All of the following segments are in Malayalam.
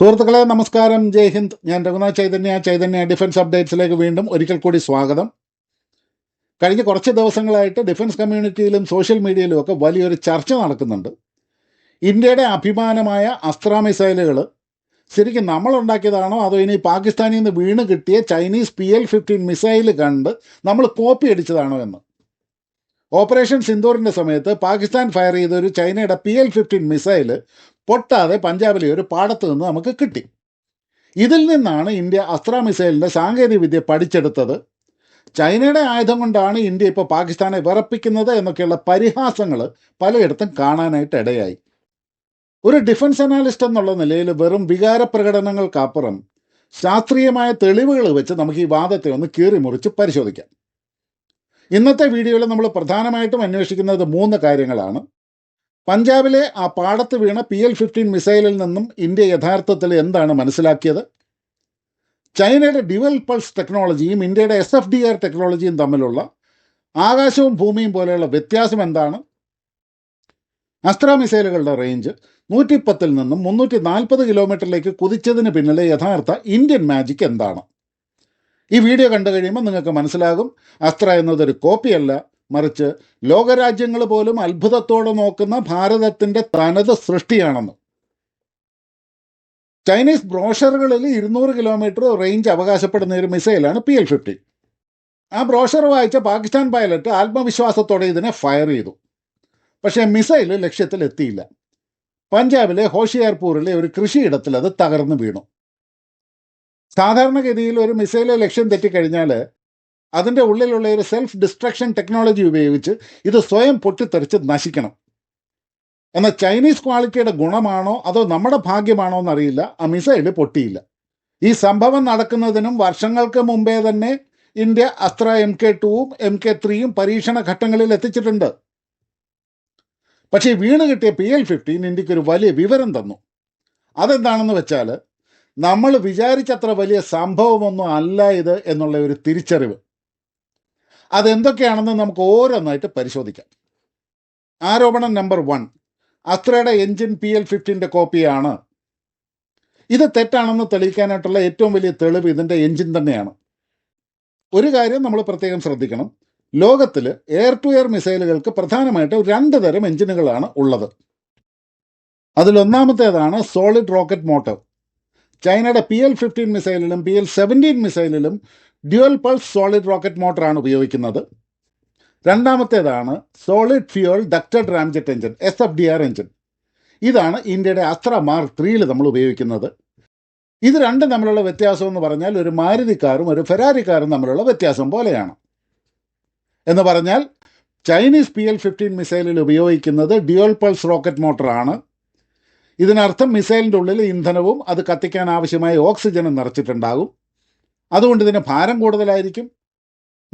സുഹൃത്തുക്കളെ നമസ്കാരം. ജയ് ഹിന്ദ്. ഞാൻ രഘുനാഥ് ചൈതന്യ. ചൈതന്യ ഡിഫൻസ് അപ്ഡേറ്റ്സിലേക്ക് വീണ്ടും ഒരിക്കൽ കൂടി സ്വാഗതം. കഴിഞ്ഞ കുറച്ച് ദിവസങ്ങളായിട്ട് ഡിഫൻസ് കമ്മ്യൂണിറ്റിയിലും സോഷ്യൽ മീഡിയയിലും ഒക്കെ വലിയൊരു ചർച്ച നടക്കുന്നുണ്ട്. ഇന്ത്യയുടെ അഭിമാനമായ അസ്ത്ര മിസൈലുകൾ ശരിക്കും നമ്മൾ ഉണ്ടാക്കിയതാണോ അതോ ഇനി പാകിസ്ഥാനിൽ നിന്ന് വീണ് കിട്ടിയ Chinese P L fifteen missile കണ്ട് നമ്മൾ കോപ്പി അടിച്ചതാണോ എന്ന്? ഓപ്പറേഷൻ സിന്ദൂറിന്റെ സമയത്ത് പാകിസ്ഥാൻ ഫയർ ചെയ്ത ഒരു ചൈനയുടെ പി എൽ ഫിഫ്റ്റീൻ മിസൈൽ പൊട്ടാതെ പഞ്ചാബിലെ ഒരു പാടത്ത് നിന്ന് നമുക്ക് കിട്ടി. ഇതിൽ നിന്നാണ് ഇന്ത്യ അസ്ത്ര മിസൈലിന്റെ സാങ്കേതിക വിദ്യ പഠിച്ചെടുത്തത്. ചൈനയുടെ ആയുധം കൊണ്ടാണ് ഇന്ത്യ ഇപ്പോൾ പാകിസ്ഥാനെ വിറപ്പിക്കുന്നത് എന്നൊക്കെയുള്ള പരിഹാസങ്ങൾ പലയിടത്തും കാണാനായിട്ട് ഇടയായി. ഒരു ഡിഫൻസ് അനാലിസ്റ്റ് എന്നുള്ള നിലയിൽ വെറും വികാര പ്രകടനങ്ങൾക്കപ്പുറം ശാസ്ത്രീയമായ തെളിവുകൾ വെച്ച് നമുക്ക് ഈ വാദത്തെ ഒന്ന് കീറിമുറിച്ച് പരിശോധിക്കാം. ഇന്നത്തെ വീഡിയോയിൽ നമ്മൾ പ്രധാനമായിട്ടും അന്വേഷിക്കുന്നത് മൂന്ന് കാര്യങ്ങളാണ്. പഞ്ചാബിലെ ആ പാടത്ത് വീണ പി എൽ ഫിഫ്റ്റീൻ മിസൈലിൽ നിന്നും ഇന്ത്യ യഥാർത്ഥത്തിൽ എന്താണ് മനസ്സിലാക്കിയത്? ചൈനയുടെ ഡ്യുവൽ പൾസ് ടെക്നോളജിയും ഇന്ത്യയുടെ എസ് എഫ് ഡി ആർ ടെക്നോളജിയും തമ്മിലുള്ള ആകാശവും ഭൂമിയും പോലെയുള്ള വ്യത്യാസം എന്താണ്? അസ്ത്ര മിസൈലുകളുടെ റേഞ്ച് നൂറ്റിപ്പത്തിൽ നിന്നും മുന്നൂറ്റി നാൽപ്പത് കിലോമീറ്ററിലേക്ക് കുതിച്ചതിന് പിന്നിലെ യഥാർത്ഥ ഇന്ത്യൻ മാജിക് എന്താണ്? ഈ വീഡിയോ കണ്ടു കഴിയുമ്പോൾ നിങ്ങൾക്ക് മനസ്സിലാകും അസ്ത്ര എന്നതൊരു കോപ്പിയല്ല. മറിച്ച് ലോകരാജ്യങ്ങൾ പോലും അത്ഭുതത്തോടെ നോക്കുന്ന ഭാരതത്തിന്റെ തനത് സൃഷ്ടിയാണെന്ന്. ചൈനീസ് ബ്രോഷറുകളിൽ ഇരുന്നൂറ് കിലോമീറ്റർ റേഞ്ച് അവകാശപ്പെടുന്ന ഒരു മിസൈലാണ് പി എൽ ഫിഫ്റ്റി ആ ബ്രോഷർ വായിച്ച പാകിസ്ഥാൻ പൈലറ്റ് ആത്മവിശ്വാസത്തോടെ ഇതിനെ ഫയർ ചെയ്തു. പക്ഷേ മിസൈൽ ലക്ഷ്യത്തിൽ എത്തിയില്ല പഞ്ചാബിലെ ഹോഷിയാർപൂരിലെ ഒരു കൃഷിയിടത്തിൽ അത് തകർന്നു വീണു. സാധാരണഗതിയിൽ ഒരു മിസൈൽ ലക്ഷ്യം തെറ്റിക്കഴിഞ്ഞാൽ അതിന്റെ ഉള്ളിലുള്ള ഒരു സെൽഫ് ഡിസ്ട്രക്ഷൻ ടെക്നോളജി ഉപയോഗിച്ച് ഇത് സ്വയം പൊട്ടിത്തെറിച്ച് നശിക്കണം. എന്നാൽ ചൈനീസ് ക്വാളിറ്റിയുടെ ഗുണമാണോ അതോ നമ്മുടെ ഭാഗ്യമാണോ എന്നറിയില്ല. ആ മിസൈൽ പൊട്ടിയില്ല. ഈ സംഭവം നടക്കുന്നതിനും വർഷങ്ങൾക്ക് മുമ്പേ തന്നെ ഇന്ത്യ അസ്ത്ര എം കെ ടുവും എം കെ ത്രീയും പരീക്ഷണ ഘട്ടങ്ങളിൽ എത്തിച്ചിട്ടുണ്ട്. പക്ഷേ വീണ് കിട്ടിയ പി എൽ ഫിഫ്റ്റീൻ ഇന്ത്യയ്ക്ക് ഒരു വലിയ വിവരം തന്നു. അതെന്താണെന്ന് വെച്ചാൽ നമ്മൾ വിചാരിച്ചത്ര വലിയ സംഭവമൊന്നും അല്ല ഇത് എന്നുള്ള ഒരു തിരിച്ചറിവ്. അതെന്തൊക്കെയാണെന്ന് നമുക്ക് ഓരോന്നായിട്ട് പരിശോധിക്കാം. ആരോപണം നമ്പർ വൺ. അത്രയുടെ എൻജിൻ പി എൽ ഫിഫ്റ്റീന്റെ കോപ്പിയാണ്. ഇത് തെറ്റാണെന്ന് തെളിയിക്കാനായിട്ടുള്ള ഏറ്റവും വലിയ തെളിവ് ഇതിന്റെ എൻജിൻ തന്നെയാണ്. ഒരു കാര്യം നമ്മൾ പ്രത്യേകം ശ്രദ്ധിക്കണം. ലോകത്തിൽ എയർ ടു എയർ മിസൈലുകൾക്ക് പ്രധാനമായിട്ട് രണ്ട് തരം എഞ്ചിനുകളാണ് ഉള്ളത്. അതിലൊന്നാമത്തേതാണ് സോളിഡ് റോക്കറ്റ് മോട്ടോർ. ചൈനയുടെ പി എൽ ഫിഫ്റ്റീൻ മിസൈലിലും പി എൽ സെവന്റീൻ മിസൈലിലും ഡ്യുവൽ പൾസ് സോളിഡ് റോക്കറ്റ് മോട്ടറാണ് ഉപയോഗിക്കുന്നത്. രണ്ടാമത്തേതാണ് solid fuel ducted ramjet engine S F D R engine ഇതാണ് ഇന്ത്യയുടെ അസ്ത്ര മാർക്ക് ത്രീയിൽ നമ്മൾ ഉപയോഗിക്കുന്നത്. ഇത് രണ്ടും തമ്മിലുള്ള വ്യത്യാസം എന്ന് പറഞ്ഞാൽ ഒരു മാരുതിക്കാരും ഒരു ഫെരാരിക്കാരും തമ്മിലുള്ള വ്യത്യാസം പോലെയാണ്. എന്ന് പറഞ്ഞാൽ ചൈനീസ് പി എൽ ഫിഫ്റ്റീൻ മിസൈലിൽ ഉപയോഗിക്കുന്നത് ഡ്യുവൽ പൾസ് റോക്കറ്റ് മോട്ടറാണ് ഇതിനർത്ഥം മിസൈലിന്റെ ഉള്ളിൽ ഇന്ധനവും അത് കത്തിക്കാൻ ആവശ്യമായ ഓക്സിജനും നിറച്ചിട്ടുണ്ടാകും. അതുകൊണ്ട് ഇതിന് ഭാരം കൂടുതലായിരിക്കും.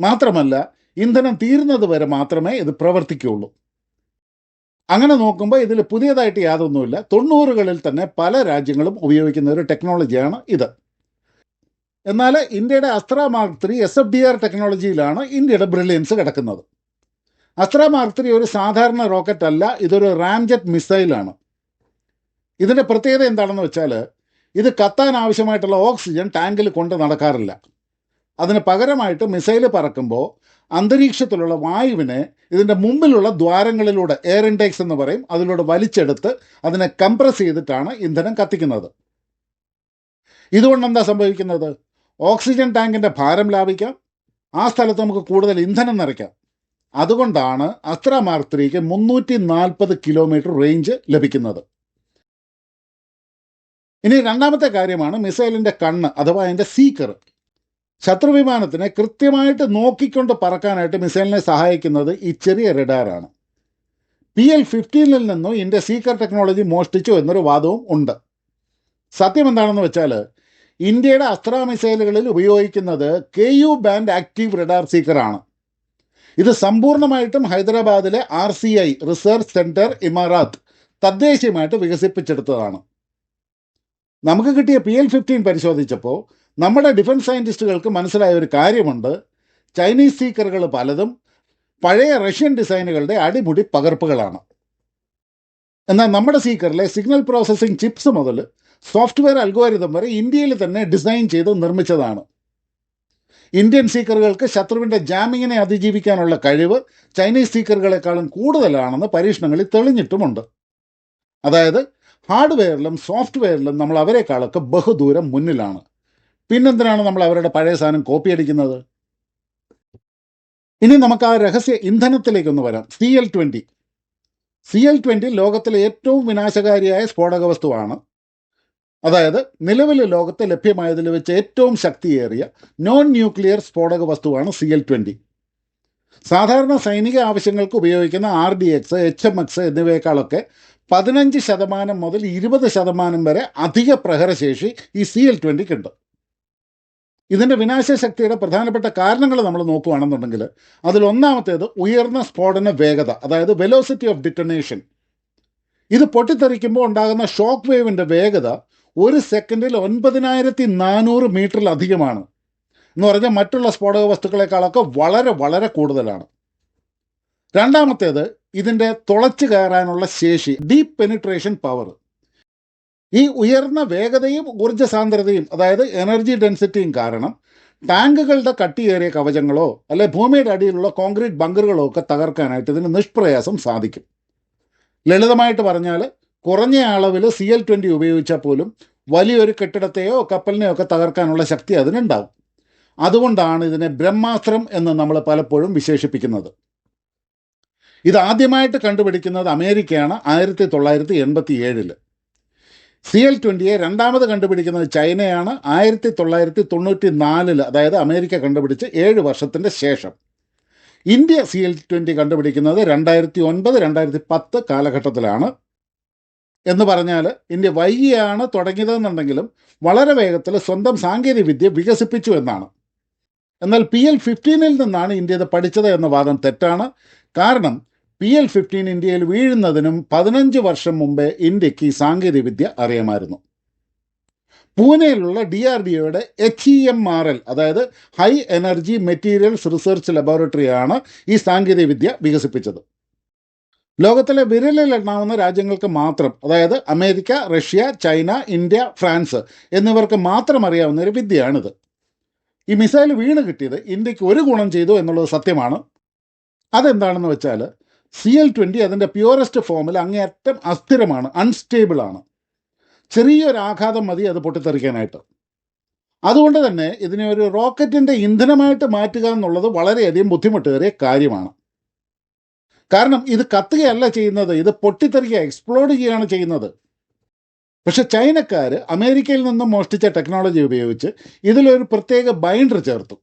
മാത്രമല്ല ഇന്ധനം തീരുന്നത് വരെ മാത്രമേ ഇത് പ്രവർത്തിക്കുകയുള്ളൂ. അങ്ങനെ നോക്കുമ്പോൾ ഇതിൽ പുതിയതായിട്ട് യാതൊന്നുമില്ല. തൊണ്ണൂറുകളിൽ തന്നെ പല രാജ്യങ്ങളും ഉപയോഗിക്കുന്ന ഒരു ടെക്നോളജിയാണ് ഇത്. എന്നാൽ ഇന്ത്യയുടെ Astra mark three S F D R ടെക്നോളജിയിലാണ് ഇന്ത്യയുടെ ബ്രില്യൻസ് കിടക്കുന്നത്. അസ്ത്ര മാർക്ക് ത്രീ ഒരു സാധാരണ റോക്കറ്റ് അല്ല ഇതൊരു റാംജെറ്റ് മിസൈലാണ്. ഇതിന്റെ പ്രത്യേകത എന്താണെന്ന് വെച്ചാൽ ഇത് കത്താൻ ആവശ്യമായിട്ടുള്ള ഓക്സിജൻ ടാങ്കിൽ കൊണ്ട് നടക്കാറില്ല. അതിന് പകരമായിട്ട് മിസൈൽ പറക്കുമ്പോൾ അന്തരീക്ഷത്തിലുള്ള വായുവിനെ ഇതിന്റെ മുമ്പിലുള്ള ദ്വാരങ്ങളിലൂടെ എയർ ഇൻടേക്സ് എന്ന് പറയും അതിലൂടെ വലിച്ചെടുത്ത് അതിനെ കംപ്രസ് ചെയ്തിട്ടാണ് ഇന്ധനം കത്തിക്കുന്നത്. ഇതുകൊണ്ട് എന്താ സംഭവിക്കുന്നത്? ഓക്സിജൻ ടാങ്കിന്റെ ഭാരം ലാഭിക്കാം ആ സ്ഥലത്ത് നമുക്ക് കൂടുതൽ ഇന്ധനം നിറയ്ക്കാം. അതുകൊണ്ടാണ് അസ്ത്ര മാർക്ക് മുന്നൂറ്റി നാൽപ്പത് കിലോമീറ്റർ റേഞ്ച് ലഭിക്കുന്നത്. ഇനി രണ്ടാമത്തെ കാര്യമാണ് മിസൈലിന്റെ കണ്ണ് അഥവാ അതിന്റെ സീക്കർ ശത്രുവിമാനത്തിനെ കൃത്യമായിട്ട് നോക്കിക്കൊണ്ട് പറക്കാനായിട്ട് മിസൈലിനെ സഹായിക്കുന്നത് ഈ ചെറിയ റഡാറാണ് പി എൽ ഫിഫ്റ്റീനിൽ നിന്നും ഇതിന്റെ സീക്കർ ടെക്നോളജി മോഷ്ടിച്ചു എന്നൊരു വാദവും ഉണ്ട്. സത്യം എന്താണെന്ന് വെച്ചാൽ ഇന്ത്യയുടെ അസ്ത്ര മിസൈലുകളിൽ ഉപയോഗിക്കുന്നത് K U band active radar സീക്കറാണ് ഇത് സമ്പൂർണമായിട്ടും ഹൈദരാബാദിലെ R C I research centre Imarat തദ്ദേശീയമായിട്ട് വികസിപ്പിച്ചെടുത്തതാണ്. നമുക്ക് കിട്ടിയ പി എൽ ഫിഫ്റ്റീൻ പരിശോധിച്ചപ്പോൾ നമ്മുടെ ഡിഫൻസ് സയന്റിസ്റ്റുകൾക്ക് മനസ്സിലായ ഒരു കാര്യമുണ്ട്. ചൈനീസ് സീക്കറുകൾ പലതും പഴയ റഷ്യൻ ഡിസൈനുകളുടെ അടിമുടി പകർപ്പുകളാണ്. എന്നാൽ നമ്മുടെ സീക്കറിലെ സിഗ്നൽ പ്രോസസ്സിംഗ് ചിപ്സ് മുതൽ സോഫ്റ്റ്വെയർ അൽഗോരിതം വരെ ഇന്ത്യയിൽ തന്നെ ഡിസൈൻ ചെയ്ത് നിർമ്മിച്ചതാണ്. ഇന്ത്യൻ സീക്കറുകൾക്ക് ശത്രുവിന്റെ ജാമിങ്ങിനെ അതിജീവിക്കാനുള്ള കഴിവ് ചൈനീസ് സീക്കറുകളെക്കാളും കൂടുതലാണെന്ന് പരീക്ഷണങ്ങളിൽ തെളിഞ്ഞിട്ടുമുണ്ട്. അതായത് ഹാർഡ്വെയറിലും സോഫ്റ്റ്വെയറിലും നമ്മൾ അവരെക്കാളൊക്കെ ബഹുദൂരം മുന്നിലാണ്. പിന്നെന്തിനാണ് നമ്മൾ അവരുടെ പഴയ സാധനം കോപ്പി അടിക്കുന്നത്? ഇനി നമുക്ക് ആ രഹസ്യ ഇന്ധനത്തിലേക്കൊന്ന് വരാം. C L twenty C L twenty ലോകത്തിലെ ഏറ്റവും വിനാശകാരിയായ സ്ഫോടക വസ്തുവാണ്. അതായത് നിലവിലെ ലോകത്ത് ലഭ്യമായതിൽ വെച്ച് ഏറ്റവും ശക്തിയേറിയ നോൺ ന്യൂക്ലിയർ സ്ഫോടക വസ്തുവാണ് സി എൽ ട്വന്റി സാധാരണ സൈനിക ആവശ്യങ്ങൾക്ക് ഉപയോഗിക്കുന്ന R D X H M X എന്നിവയെക്കാളൊക്കെ പതിനഞ്ച് ശതമാനം മുതൽ ഇരുപത് ശതമാനം വരെ അധിക പ്രഹരശേഷി ഈ സി എൽ ട്വന്റിക്കുണ്ട് ഇതിന്റെ വിനാശശക്തിയുടെ പ്രധാനപ്പെട്ട കാരണങ്ങൾ നമ്മൾ നോക്കുകയാണെന്നുണ്ടെങ്കിൽ അതിലൊന്നാമത്തേത് ഉയർന്ന സ്ഫോടന വേഗത അതായത് വെലോസിറ്റി ഓഫ് ഡിറ്റണേഷൻ ഇത് പൊട്ടിത്തെറിക്കുമ്പോൾ ഉണ്ടാകുന്ന ഷോക്ക് വേവിന്റെ വേഗത ഒരു സെക്കൻഡിൽ ഒൻപതിനായിരത്തി നാനൂറ് മീറ്ററിലധികമാണ് എന്ന് പറഞ്ഞാൽ മറ്റുള്ള സ്ഫോടക വസ്തുക്കളെക്കാളൊക്കെ വളരെ വളരെ കൂടുതലാണ്. രണ്ടാമത്തേത് ഇതിന്റെ തുളച്ചു കയറാനുള്ള ശേഷി ഡീപ്പ് പെനിട്രേഷൻ പവർ ഈ ഉയർന്ന വേഗതയും ഊർജ സാന്ദ്രതയും അതായത് എനർജി ഡെൻസിറ്റിയും കാരണം ടാങ്കുകളുടെ കട്ടിയേറിയ കവചങ്ങളോ അല്ലെ ഭൂമിയുടെ അടിയിലുള്ള കോൺക്രീറ്റ് ബങ്കറുകളോ ഒക്കെ തകർക്കാനായിട്ട് ഇതിന് നിഷ്പ്രയാസം സാധിക്കും. ലളിതമായിട്ട് പറഞ്ഞാൽ കുറഞ്ഞ അളവിൽ സി എൽ ട്വന്റി ഉപയോഗിച്ചാൽ പോലും വലിയൊരു കെട്ടിടത്തെയോ കപ്പലിനെയോ ഒക്കെ തകർക്കാനുള്ള ശക്തി അതിനുണ്ടാവും. അതുകൊണ്ടാണ് ഇതിനെ ബ്രഹ്മാസ്ത്രം എന്ന് നമ്മൾ പലപ്പോഴും വിശേഷിപ്പിക്കുന്നത്. ഇത് ആദ്യമായിട്ട് കണ്ടുപിടിക്കുന്നത് അമേരിക്കയാണ് ആയിരത്തി തൊള്ളായിരത്തി എൺപത്തി ഏഴിൽ സി എൽ ട്വന്റിയെ രണ്ടാമത് കണ്ടുപിടിക്കുന്നത് ചൈനയാണ് ആയിരത്തി തൊള്ളായിരത്തി തൊണ്ണൂറ്റി നാലിൽ അതായത് അമേരിക്ക കണ്ടുപിടിച്ച് ഏഴ് വർഷത്തിന്റെ ശേഷം. ഇന്ത്യ സി എൽ ട്വന്റി കണ്ടുപിടിക്കുന്നത് രണ്ടായിരത്തി ഒൻപത് രണ്ടായിരത്തി പത്ത് കാലഘട്ടത്തിലാണ്. എന്ന് പറഞ്ഞാൽ ഇന്ത്യ വൈകിയാണ് തുടങ്ങിയതെന്നുണ്ടെങ്കിലും വളരെ വേഗത്തിൽ സ്വന്തം സാങ്കേതികവിദ്യ വികസിപ്പിച്ചു എന്നാണ്. എന്നാൽ പി എൽ ഫിഫ്റ്റീനിൽ നിന്നാണ് ഇന്ത്യ ഇത് പഠിച്ചത് എന്ന വാദം തെറ്റാണ്. കാരണം പി എൽ ഫിഫ്റ്റീൻ ഇന്ത്യയിൽ വീഴുന്നതിനും പതിനഞ്ച് വർഷം മുമ്പേ ഇന്ത്യയ്ക്ക് ഈ സാങ്കേതികവിദ്യ അറിയാമായിരുന്നു. പൂനെയിലുള്ള ഡി ആർ ഡി ഒയുടെ H E M R L അതായത് ഹൈ എനർജി മെറ്റീരിയൽസ് റിസർച്ച് ലബോറട്ടറിയാണ് ഈ സാങ്കേതികവിദ്യ വികസിപ്പിച്ചത്. ലോകത്തിലെ വിരലിൽ എണ്ണാവുന്ന രാജ്യങ്ങൾക്ക് മാത്രം അതായത് America Russia China India France എന്നിവർക്ക് മാത്രം അറിയാവുന്ന ഒരു വിദ്യയാണിത്. ഈ മിസൈൽ വീണ് കിട്ടിയത് ഇന്ത്യയ്ക്ക് ഒരു ഗുണം ചെയ്തു എന്നുള്ളത് സത്യമാണ്. അതെന്താണെന്ന് വെച്ചാൽ സി എൽ ട്വന്റി അതിന്റെ പ്യുവറസ്റ്റ് ഫോമിൽ അങ്ങേയറ്റം അസ്ഥിരമാണ് അൺസ്റ്റേബിളാണ് ചെറിയൊരു ആഘാതം മതി അത് പൊട്ടിത്തെറിക്കാനായിട്ട്. അതുകൊണ്ട് തന്നെ ഇതിനെ ഒരു റോക്കറ്റിന്റെ ഇന്ധനമായിട്ട് മാറ്റുക എന്നുള്ളത് വളരെയധികം ബുദ്ധിമുട്ടേറിയ കാര്യമാണ്. കാരണം ഇത് കത്തുകയല്ല ചെയ്യുന്നത് ഇത് പൊട്ടിത്തെറിക്കുക എക്സ്പ്ലോഡ് ചെയ്യുകയാണ് ചെയ്യുന്നത്. പക്ഷെ ചൈനക്കാർ അമേരിക്കയിൽ നിന്നും മോഷ്ടിച്ച ടെക്നോളജി ഉപയോഗിച്ച് ഇതിലൊരു പ്രത്യേക ബൈൻഡർ ചേർത്തു.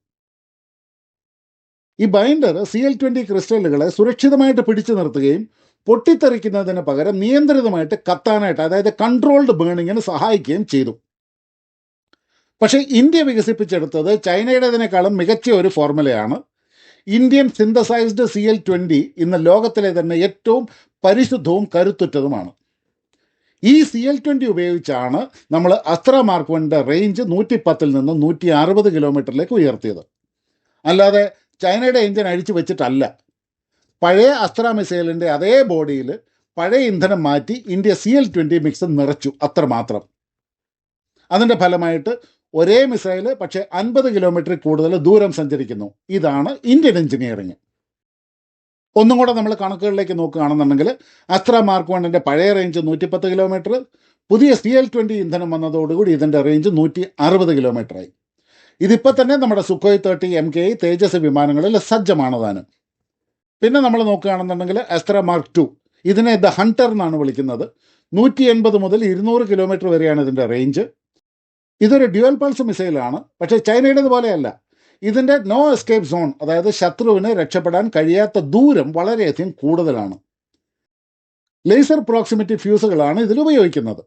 ഈ ബൈൻഡർ സി എൽ ട്വന്റി ക്രിസ്റ്റലുകളെ സുരക്ഷിതമായിട്ട് പിടിച്ചു നിർത്തുകയും പൊട്ടിത്തെറിക്കുന്നതിന് പകരം നിയന്ത്രിതമായിട്ട് കത്താനായിട്ട് അതായത് കൺട്രോൾഡ് ബേണിങ്ങിന് സഹായിക്കുകയും ചെയ്തു. പക്ഷേ ഇന്ത്യ വികസിപ്പിച്ചെടുത്തത് ചൈനയുടേതിനേക്കാളും മികച്ച ഒരു ഫോർമുലയാണ് Indian synthesised C L twenty ഇന്ന് ലോകത്തിലെ തന്നെ ഏറ്റവും പരിശുദ്ധവും കരുത്തുറ്റതുമാണ്. ഈ സി എൽ ട്വന്റി ഉപയോഗിച്ചാണ് നമ്മൾ അസ്ത്ര മാർക്ക് വണ്ണിന്റെ റേഞ്ച് നൂറ്റി പത്തിൽ നിന്ന് നൂറ്റി അറുപത് കിലോമീറ്ററിലേക്ക് ഉയർത്തിയത്. അല്ലാതെ ചൈനയുടെ എഞ്ചിൻ അഴിച്ചു വെച്ചിട്ടല്ല. പഴയ അസ്ത്ര മിസൈലിന്റെ അതേ ബോഡിയിൽ പഴയ ഇന്ധനം മാറ്റി India C L twenty mix നിറച്ചു അത്രമാത്രം അതിന്റെ ഫലമായിട്ട് ഒരേ മിസൈൽ പക്ഷേ അൻപത് കിലോമീറ്റർ കൂടുതൽ ദൂരം സഞ്ചരിക്കുന്നു. ഇതാണ് ഇന്ത്യൻ എഞ്ചിനീയറിങ്. ഒന്നും കൂടെ നമ്മൾ കണക്കുകളിലേക്ക് നോക്കുകയാണെന്നുണ്ടെങ്കിൽ അസ്ത്ര മാർക്ക് വണ്ണിന്റെ പഴയ റേഞ്ച് നൂറ്റിപ്പത്ത് കിലോമീറ്റർ പുതിയ സി എൽ ട്വന്റി ഇന്ധനം വന്നതോടുകൂടി ഇതിന്റെ റേഞ്ച് നൂറ്റി അറുപത് കിലോമീറ്ററായി. ഇതിപ്പോൾ തന്നെ നമ്മുടെ Sukhoi thirty M K Tejas വിമാനങ്ങളിൽ സജ്ജമാണതാണ് പിന്നെ നമ്മൾ നോക്കുകയാണെന്നുണ്ടെങ്കിൽ അസ്ത്ര മാർക്ക് ടു ഇതിനെ ദ ഹണ്ടർ എന്നാണ് വിളിക്കുന്നത്. നൂറ്റി എൺപത് മുതൽ ഇരുന്നൂറ് കിലോമീറ്റർ വരെയാണ് ഇതിന്റെ റേഞ്ച് ഇതൊരു ഡ്യുവൽ പൾസ് മിസൈലാണ് പക്ഷേ ചൈനയുടേത് പോലെയല്ല. ഇതിന്റെ നോ എസ്കേപ്പ് സോൺ അതായത് ശത്രുവിന് രക്ഷപ്പെടാൻ കഴിയാത്ത ദൂരം വളരെയധികം കൂടുതലാണ്. ലേസർ പ്രോക്സിമിറ്റി ഫ്യൂസുകളാണ് ഇതിൽ ഉപയോഗിക്കുന്നത്.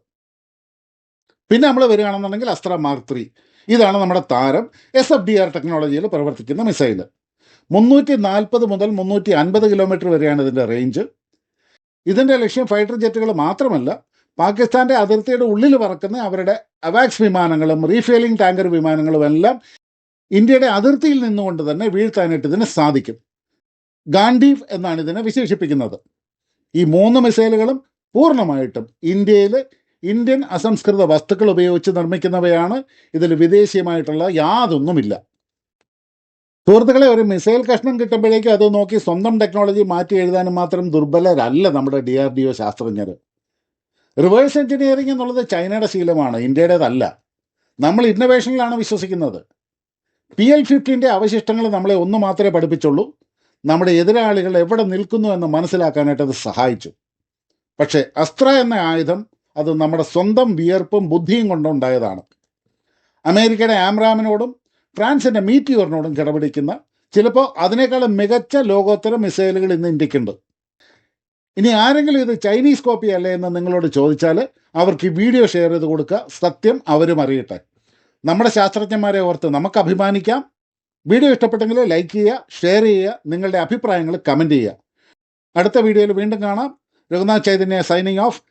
പിന്നെ നമ്മൾ വരികയാണെന്നുണ്ടെങ്കിൽ അസ്ത്ര മാർക്ക് ത്രീ ഇതാണ് നമ്മുടെ താരം എസ് എഫ് ഡി ആർ ടെക്നോളജിയിൽ പ്രവർത്തിക്കുന്ന മിസൈൽ മുന്നൂറ്റി നാൽപ്പത് മുതൽ മുന്നൂറ്റി അൻപത് കിലോമീറ്റർ വരെയാണ് ഇതിന്റെ റേഞ്ച് ഇതിന്റെ ലക്ഷ്യം ഫൈറ്റർ ജെറ്റുകൾ മാത്രമല്ല പാകിസ്ഥാന്റെ അതിർത്തിയുടെ ഉള്ളിൽ പറക്കുന്ന അവരുടെ അവാക്സ് വിമാനങ്ങളും റീഫെയിലിംഗ് ടാങ്കർ വിമാനങ്ങളും എല്ലാം ഇന്ത്യയുടെ അതിർത്തിയിൽ നിന്നുകൊണ്ട് തന്നെ വീഴ്ത്താനായിട്ട് ഇതിന് സാധിക്കും. ഗാന്ധീവ് എന്നാണ് ഇതിനെ വിശേഷിപ്പിക്കുന്നത്. ഈ മൂന്ന് മിസൈലുകളും പൂർണമായിട്ടും ഇന്ത്യയിൽ ഇന്ത്യൻ അസംസ്കൃത വസ്തുക്കൾ ഉപയോഗിച്ച് നിർമ്മിക്കുന്നവയാണ് ഇതിൽ വിദേശീയമായിട്ടുള്ള യാതൊന്നുമില്ല. സുഹൃത്തുക്കളെ ഒരു മിസൈൽ കഷ്ണം കിട്ടുമ്പോഴേക്കും അത് നോക്കി സ്വന്തം ടെക്നോളജി മാറ്റി എഴുതാനും മാത്രം ദുർബലരല്ല നമ്മുടെ ഡി ആർ ഡി ഒ ശാസ്ത്രജ്ഞർ. റിവേഴ്സ് എഞ്ചിനീയറിംഗ് എന്നുള്ളത് ചൈനയുടെ ശീലമാണ് ഇന്ത്യയുടേതല്ല. നമ്മൾ ഇന്നവേഷനിലാണ് വിശ്വസിക്കുന്നത്. പി എൽ ഫിഫ്റ്റീന്റെ അവശിഷ്ടങ്ങൾ നമ്മളെ ഒന്ന് മാത്രമേ പഠിപ്പിച്ചുള്ളൂ. നമ്മുടെ എതിരാളികൾ എവിടെ നിൽക്കുന്നു എന്ന് മനസ്സിലാക്കാനായിട്ട് അത് സഹായിച്ചു. പക്ഷേ അസ്ത്ര എന്ന ആയുധം അത് നമ്മുടെ സ്വന്തം വിയർപ്പും ബുദ്ധിയും കൊണ്ടുണ്ടായതാണ്. അമേരിക്കയുടെ ആംറാമിനോടും ഫ്രാൻസിന്റെ മീറ്റിയോറിനോടും കിടപിടിക്കുന്ന ചിലപ്പോൾ അതിനേക്കാളും മികച്ച ലോകോത്തര മിസൈലുകൾ ഇന്ന് ഇന്ത്യക്കുണ്ട്. ഇനി ആരെങ്കിലും ഇത് ചൈനീസ് കോപ്പി അല്ലേ എന്ന് നിങ്ങളോട് ചോദിച്ചാൽ അവർക്ക് ഈ വീഡിയോ ഷെയർ ചെയ്ത് കൊടുക്കുക. സത്യം അവരും അറിയട്ടെ. നമ്മുടെ ശാസ്ത്രജ്ഞന്മാരെ ഓർത്ത് നമുക്ക് അഭിമാനിക്കാം. വീഡിയോ ഇഷ്ടപ്പെട്ടെങ്കിൽ ലൈക്ക് ചെയ്യുക ഷെയർ ചെയ്യുക നിങ്ങളുടെ അഭിപ്രായങ്ങൾ കമന്റ് ചെയ്യുക. അടുത്ത വീഡിയോയിൽ വീണ്ടും കാണാം. Raghunath Chaitanya signing off.